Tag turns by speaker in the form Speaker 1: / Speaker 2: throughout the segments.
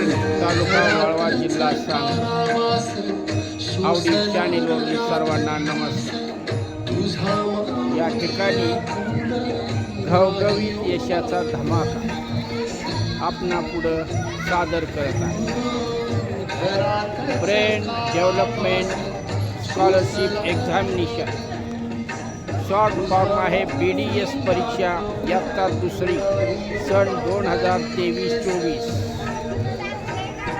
Speaker 1: पोखर्णी तालुका वाळवा जिल्हा सांगली आवडी चॅनेलवरील सर्वांना नमस्कार. या ठिकाणी घवघवीत यशाचा धमाका आपणा पुढं सादर करत आहे brain development scholarship examination short form आहे बी डी एस परीक्षा इयत्ता दुसरी सन दोन हजार तेवीस चोवीस.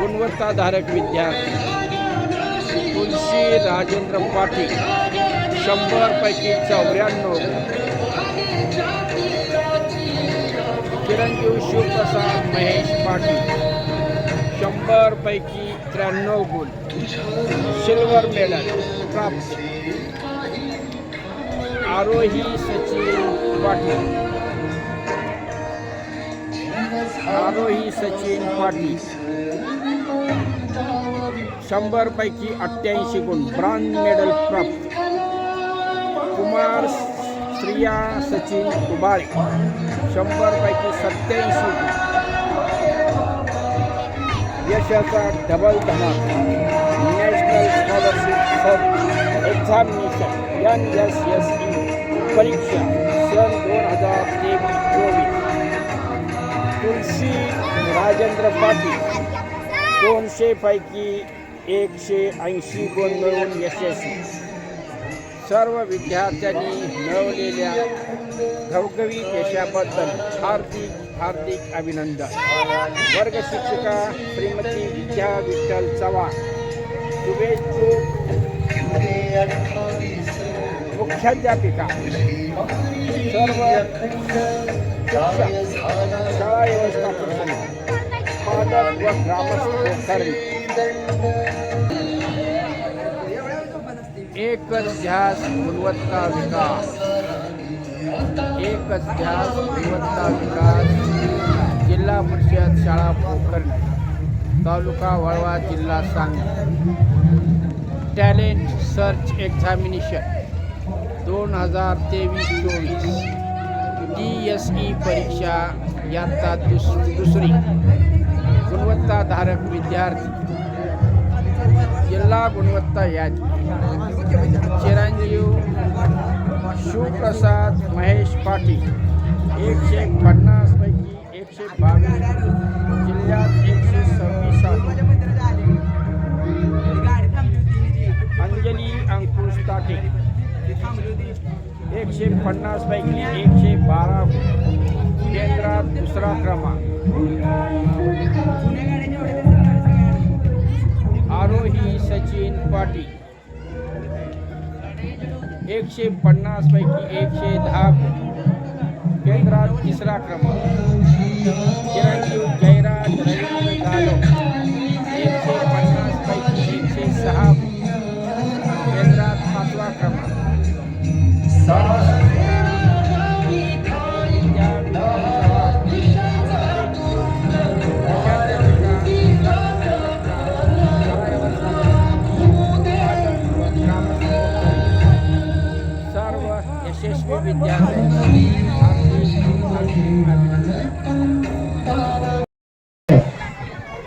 Speaker 1: गुणवत्ताधारक विद्यार्थी तुलसी राजेंद्र पाटील शंभरपैकी चौऱ्याण्णव. चिरंजीव शिवप्रसाद महेश पाटील शंभरपैकी त्र्याण्णव गुण. सिल्वर मेडल प्राप्त. आरोही सचिन पाटील. आरोही सचिन पाटील. शंभरपैकी अठ्ठ्याऐंशी गुण ब्रॉन्झ मेडल प्राप्त. कुमार श्रिया सचिन कुबाळे. शंभरपैकी सत्याऐंशी गुण. यशाचा डबल धमाका. National scholarship for examination N S S E परीक्षा सन दोन हजार तेवीस चोवीस. तुलसी राजेंद्र पाटील. दोनशेपैकी एकशे ऐंशी गुण मिळवून यशस्वी. सर्व विद्यार्थ्यांनी मिळवलेल्या घवघवीत यशाबद्दल हार्दिक हार्दिक अभिनंदन. वर्ग शिक्षिका श्रीमती विद्या विठ्ठल चव्हाण. शुभेच्छुक मुख्याध्यापिका. सर्व शिक्षक शाळा व्यवस्थापन समिती पालक व ग्रामस्थ एकच ध्यास गुणवत्ता विकास. एकच ध्यास गुणवत्ता विकास. जिल्हा परिषद शाळा पोखर्णी तालुका वळवा जिल्हा सांगली. टॅलेंट सर्च एक्झामिनेशन दोन हजार तेवीस चोवीस. डी एस ई परीक्षा इयत्ता दुस दुसरी गुणवत्ताधारक विद्यार्थी जिल्हा गुणवत्ता यादी. चिरंजीव शिवप्रसाद महेश पाटील एकशे पन्नासपैकी एकशे बावीस जिल्ह्यात एकशे सव्वीस अंजली अंकुश ताटे. एकशे पन्नासपैकी एकशे बारा केंद्रात दुसरा क्रमांक आरोही सचिन पाटील एकशे पन्नास पैकी एकशे दहा केंद्रात तिसरा क्रमांक चिरंजीव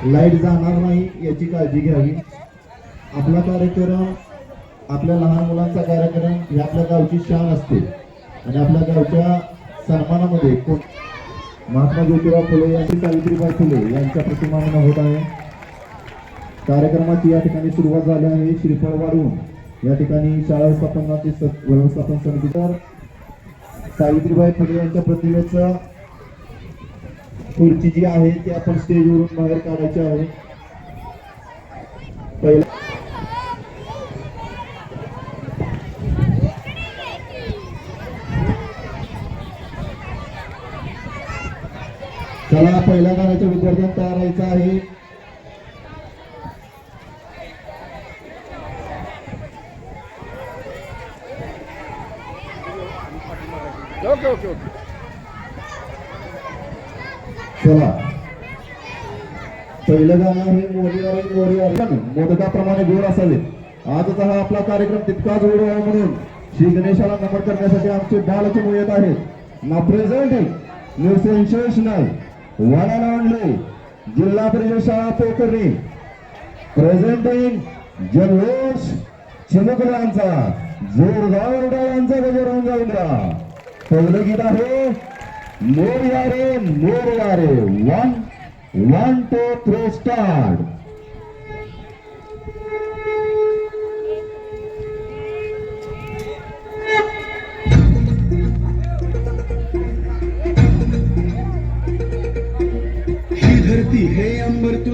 Speaker 2: लाइट जाणार नाही याची काळजी घ्यावी. आपला कार्यक्रम आपल्या लहान मुलांचा कार्यक्रम ही आपल्या गावची शान असते. आणि आपल्या गावच्या सन्मानामध्ये कोण महात्मा ज्योतिराव फुले यांची सावित्रीबाई फुले यांच्या प्रतिमानानं होत आहे. कार्यक्रमाची या ठिकाणी सुरुवात झाली आहे. श्रीफळ वाढवून या ठिकाणी शाळा व्यवस्थापनाची व्यवस्थापन समिती तर सावित्रीबाई फुले यांच्या प्रतिमेचं खुर्ची जी आहे ती आपण स्टेजवरून बाहेर काढायची आहे. पहिला चला पहिल्या गाण्याच्या विद्यार्थ्यांना तयार व्हायचं आहे.
Speaker 1: Okay okay okay.
Speaker 2: चला. पहिलं गाणं हे मोरी मोरी मोदकाप्रमाणे गोड असावे. आजचा हा आपला कार्यक्रम तितकाच गोड व्हावा म्हणून श्री गणेशाला नमन करण्यासाठी आमचे बालचे येत आहेत ना present new sensational one and only जिल्हा परिषद शाळा पोखरणी. प्रेझेंटिंग जल्लोष. चिमुकल्यांचा जोरदार डाळांचा गजर होऊन जाऊन पहिलं गीत आहे मोर यारे मोर यारे one one two three start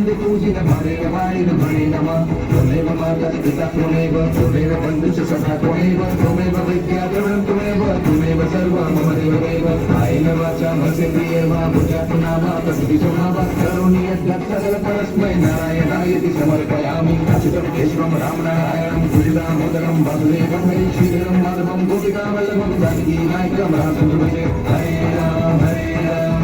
Speaker 3: आलिंगन आनंद तुझी भारे वारी भणे नमा त्वमेव माता पिता त्वमेव त्वमेव बन्धुश्च सखा त्वमेव त्वमेव विद्या द्रवणं त्वमेव त्वमेव सर्वं मम देवदेव कायेन वाचा मनसेन्द्रियेण वा बुद्ध्यात्मना वा प्रकृतिसोमा वा करोमि यद्यत् सकलं परस्मै नारायणायति समर्पयामि अच्युतं केशवं रामनारायणं तुजिदामोदरं वासुदेवं हरे श्रीधरं माधवं गोपिकावल्लभं जानकी नायकं रामचन्द्रभजे हरे राम हरे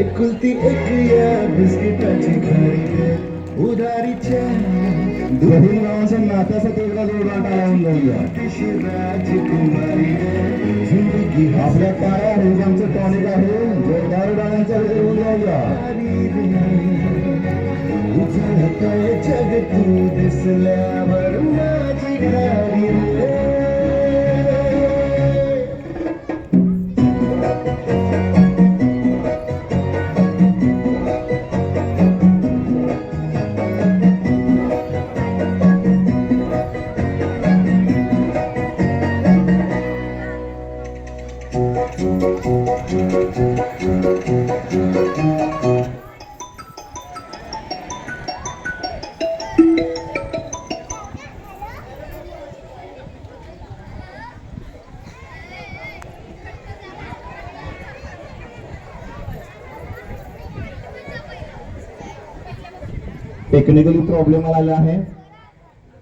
Speaker 3: एकुलती एक या बिस्किटाची घारी ग उदारीच्या
Speaker 2: दोन्ही गावाच्या नात्यासाठी एकदा जोरदार टाळा जाऊया
Speaker 3: राजकुमारी जिंदगी
Speaker 2: आपल्या काळ्या हुजांचं टॉनिक आहे. जोरदार डाळ्यांचा विजय होऊन जाऊया.
Speaker 3: उजळतय जग तू दिसल्यावर माझी घर
Speaker 2: टेक्निकली प्रॉब्लेम आलेला आहे.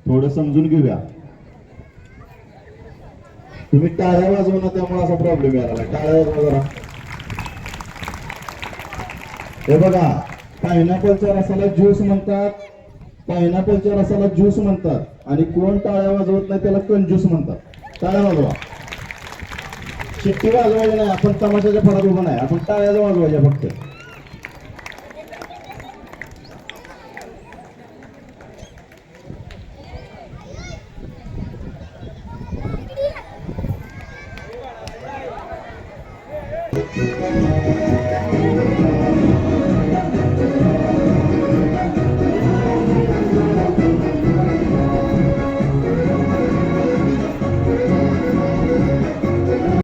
Speaker 2: थोडं समजून घेऊया. तुम्ही टाळ्या वाजवू त्यामुळे असा प्रॉब्लेम यायला टाळ्या वाजवा जरा. हे बघा पायनापलच्या रसाला ज्यूस म्हणतात पायनापलच्या रसाला ज्यूस म्हणतात आणि कोण टाळ्या वाजवत नाही त्याला कंजूस म्हणतात. टाळ्या वाजवा. शिट्टी वाजवायची नाही आपण तमाशाच्या फडात उभं नाही आपण टाळ्या वाजवायच्या फक्त.